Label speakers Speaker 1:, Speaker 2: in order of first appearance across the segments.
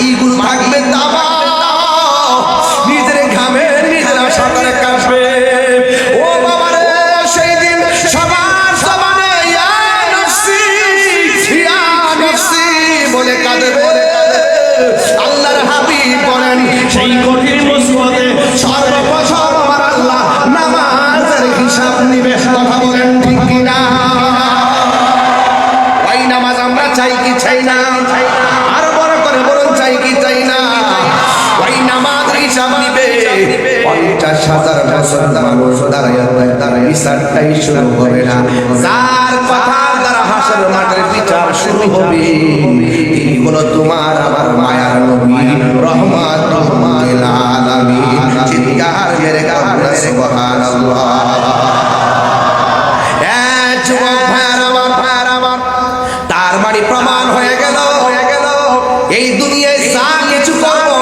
Speaker 1: এইগুলো থাকবে তামা নিজের ঘামে নিজেরা সাঁতারে কাটবে ও বাবারে, সেই দিন সবার সমানে বলে কাঁদবে। আল্লাহর হাবি বলেন, সেই কোন জন মানুষ দাঁড়ায় দাঁড়ায় বিচারটাই শুরু হবে না। যার কথার দ্বারা হাসর মাঠের বিচার শুরু হবে, তিনি হলো তোমার আমার মায়ার নবী রহমাত রহমাতুল আলামিন চিৎকার মেরে কান্না সুবহানাল্লাহ। তার মানে প্রমাণ গেল হয়ে গেল। এই দুনিয়ায় যা কিছু করব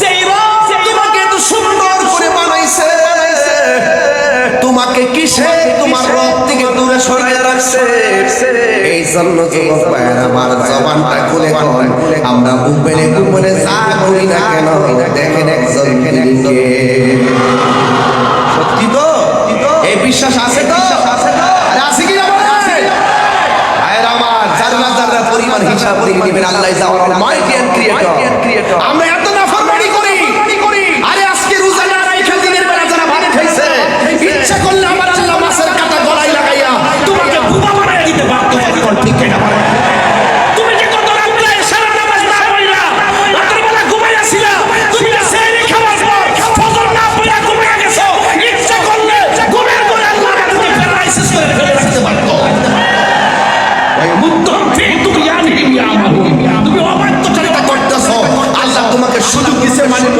Speaker 1: সেই রব তোমাকে এত সুন্দর করে বানাইছে, তোমাকে কিসে তোমার রব থেকে দূরে সরাইয়া রাখছে? এই জন্য যুবক ভাইয়ের, আমার জবানটা খুলে কন। আমরা উপরে উপরে যা করি না কেন, দেখেন একজন সত্যি তো? এই বিশ্বাস আছে তো? আছে কি না বলেন? ভাইয়ের আমার জাররা জাররা পরিমাণ হিসাব দিয়ে নেবেন Allah is our almighty and creator আমরা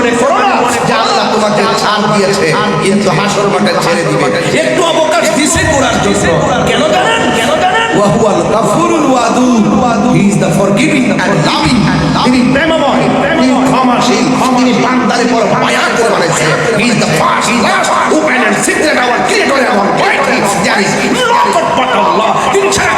Speaker 1: মনে করো না যে আল্লাহ তোমাকে ছাড় দিয়েছে কিন্তু হাসর মাঠে ছেড়ে দিবে। একটু অবকাশ দিছে গোড়ার জন্য। কেন জানেন?
Speaker 2: কেন জানেন?
Speaker 1: ওয়াহুয়াল গাফুরুল Wadud he is the forgiving and loving তিনি প্রেমময় তিনি ক্ষমাশীল। তিনি বান্দারে
Speaker 2: তিনি ছাড়া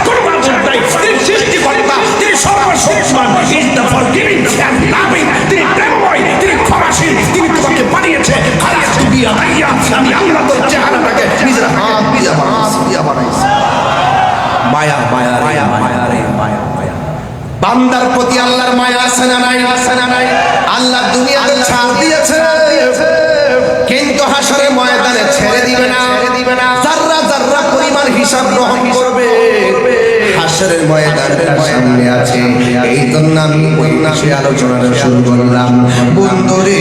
Speaker 1: মায়া মায়া মায়া মায়া রে মায়া মায়া। বান্দার প্রতি আল্লাহর মায়া আছে না নাই? আছে না নাই? আল্লাহ দুনিয়াতে ছাড় দিয়েছে। কিন্তু হাসরে ময়দানে ছেড়ে দিবে না। দিবে না। জাররা জাররা পরিমাণ হিসাব গ্রহণ করবে হাসরের ময়দানটা সামনে আছে। এই জন্য আমি ওই নাশে আলোচনাটা শুরু করলাম। বন্ধুরে।